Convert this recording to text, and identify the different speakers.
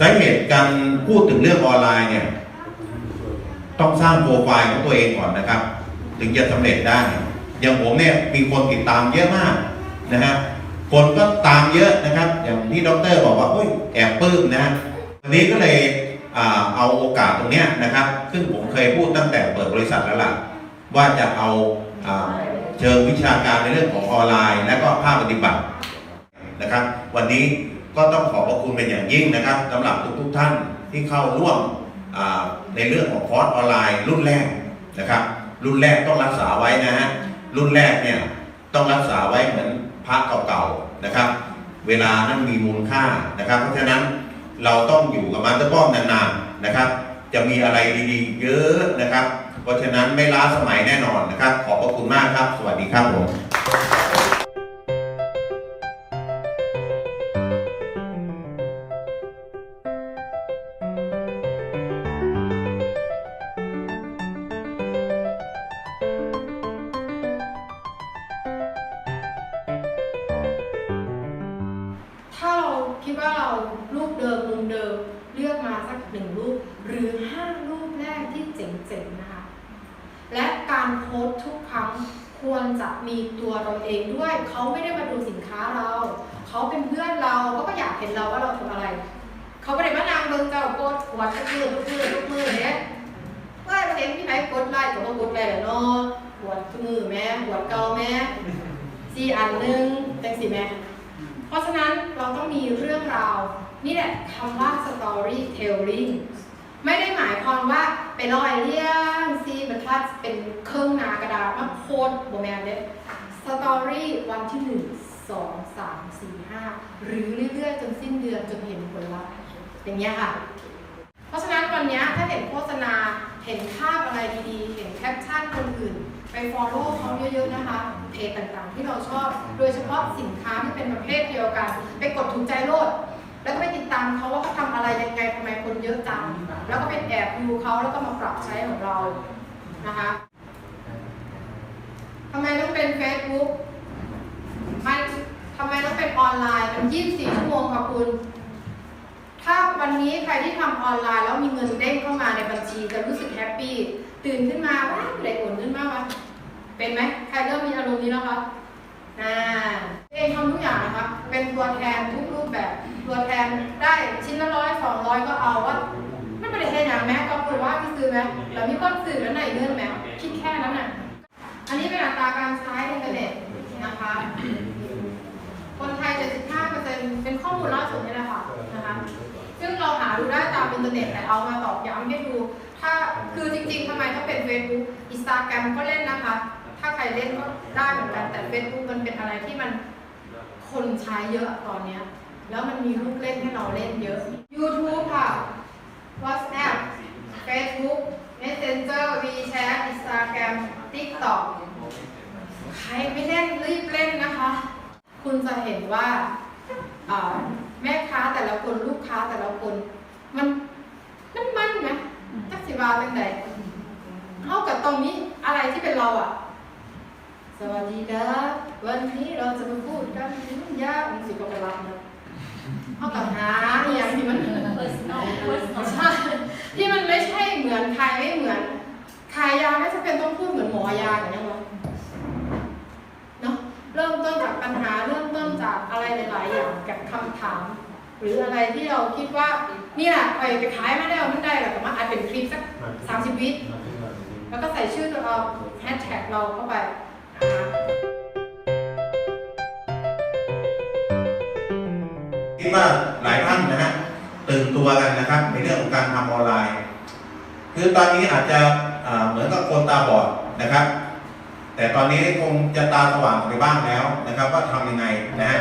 Speaker 1: สาเหตุการพูดถึงเรื่องออนไลน์เนี่ย ต้องสร้างโปรไฟล์ของตัวเองก่อนนะครับ ถึงจะสำเร็จได้ อย่างผมเนี่ยมีคนติดตามเยอะมากนะฮะคนก็ตามเยอะนะครับ อย่างที่ดรบอกว่าอุ้ยแอบปลื้มนะฮะวันนี้ก็เลยเอาโอกาสตรงนี้นะครับ ซึ่งผมเคยพูดตั้งแต่เปิดบริษัทแล้วล่ะ ว่าจะเอาอ่าเชิงวิชาการในเรื่องของออนไลน์ และก็ภาคปฏิบัตินะครับ วันนี้ ก็ต้องขอบพระคุณเป็นอย่างยิ่งนะครับสำหรับทุกๆท่านที่เข้าร่วมในเรื่องของคอร์สออนไลน์ รุ่นแรกนะครับ รุ่นแรกต้องรักษาไว้นะฮะรุ่นแรกเนี่ยต้องรักษาไว้เหมือนพระเก่าๆนะครับ เวลานั้นมีมูลค่านะครับ เพราะฉะนั้นเราต้องอยู่กับมันตะป้อมนานๆนะครับ จะมีอะไรดีๆ เยอะนะครับ เพราะฉะนั้นไม่ล้าสมัยแน่นอนนะครับ ขอบพระคุณมากครับ สวัสดีครับผม
Speaker 2: เราคิดว่าเรารูปเดิมมุมเดิมเลือกมาสักหนึ่งรูป หรือห้ารูปแรกที่เจ๋งๆนะคะ และการโพสทุกครั้งควรจะมีตัวเราเองด้วย เขาไม่ได้มาดูสินค้าเรา เขาเป็นเพื่อนเราเขาก็อยากเห็นเราว่าเราทำอะไร เขาไม่ได้มานางเบิ่งเจ้าโพสหัวทุกมือทุกมือทุกมือเนี่ยว่าประเด็นที่ไหนกดไลค์ก็มากดไลค์แหละเนาะหัวทุกมือแม่หัวเก่าแม่สี่อันหนึ่งเป็นสี่แม่ ราะฉะนั้นเราต้องมีเรื่องราว นี่แหละคำว่า storytelling ไม่ได้หมายความว่าไปลอยเรียงซีบรรทัดเป็นเครื่องหนากระดาษมาโคตรโบแมนเนี่ยสตอรี่วันที่หนึ่งสองสามสี่ห้าหรือเรื่อยๆ จนสิ้นเดือนจนเห็นผลลัพธ์อย่างเงี้ยค่ะ เพราะฉะนั้นวันเนี้ยถ้าเห็นโฆษณาเห็นภาพอะไรดีๆ เห็นแคปชั่นคนอื่น ไป follow เขาเยอะๆนะคะ เพจต่างๆ ที่เราชอบ โดยเฉพาะสินค้าที่เป็นประเภทเดียวกัน ไปกดถูกใจโลด แล้วก็ไปติดตามเขาว่าเขาทำอะไรยังไงทำไมคนเยอะจัง แล้วก็ไปแอบดูเขาแล้วก็มาปรับใช้ของเรา นะคะทำไมต้องเป็น Facebook มันทำไมต้องเป็นออนไลน์มัน 24 ชั่วโมงค่ะคุณ ถ้าวันนี้ใครที่ทำออนไลน์แล้วมีเงินเด้งเข้ามาในบัญชีจะรู้สึกแฮปปี้ ตื่นขึ้นมาว้าวได้ผลขึ้นมากวะ เป็นไหมใครเริ่มมีอารมณ์นี้แล้วคะอ่าเองทำทุกอย่างนะคะเป็นตัวแทนทุกรูปแบบ ตัวแทนได้ชิ้นละร้อยสองร้อยก็เอาว่าไม่เป็นไรแค่อย่างแม้ก็คือว่าที่ซื้อไหมแล้วมีคนซื้อแล้วไหนเงื่อนไหมคิดแค่นั้นน่ะอันนี้เป็นอัตราการใช้อินเทอร์เน็ตนะคะ คนไทย 75%เป็นข้อมูลล่าสุดนี่แหละค่ะนะคะ ซึ่งเราหาดูได้ตามอินเทอร์เน็ตแต่เอามาตอกย้ำให้ดู ถ้าคือจริงๆทำไมต้องเป็น Facebook Instagram ก็เล่นนะคะ เล่นก็ได้เหมือนกันแต่ Facebook มันเป็นอะไรที่มันคนใช้เยอะตอนเนี้ย แล้วมันมีลูกเล่นให้เราเล่นเยอะ YouTube ค่ะ WhatsApp Facebook Messenger WeChat Instagram TikTok ใครไม่เล่นรีบเล่นนะคะ คุณจะเห็นว่าแม่ค้าแต่ละคนลูกค้าแต่ละคน มันมันมันไหมจักสิบาเป็นไงเท่ากับตรงนี้อะไรที่เป็นเราอะ สวัสดีครับ วันนี้เราจะมาพูดกันถึงยาองค์สิบกรัมนะเท่ากับหาอย่างที่มันใช่ที่มันไม่ใช่เหมือนใครไม่เหมือนขายยาไม่จำเป็นต้องพูดเหมือนหมอยาอย่างนี้หรอเนาะเริ่มต้นจากปัญหาเริ่มต้นจากอะไรหลาย ๆ อย่างกับคำถาม หรืออะไรที่เราคิดว่าเนี่ยไปไปขายไม่ได้เอาไม่ได้หรอกแต่มาอาจเป็นคลิปสักสามสิบวิแล้วก็ใส่ชื่อตัวเราแฮชแท็กเราเข้าไป คิ
Speaker 1: ดว่าหลายท่านนะฮะตื่นตัวกันนะครับ ในเรื่องของการทำออนไลน์ คือตอนนี้อาจจะเหมือนกับคนตาบอดนะครับ แต่ตอนนี้คงจะตาสว่างไปบ้างแล้วนะครับ ว่าทำยังไงนะฮะ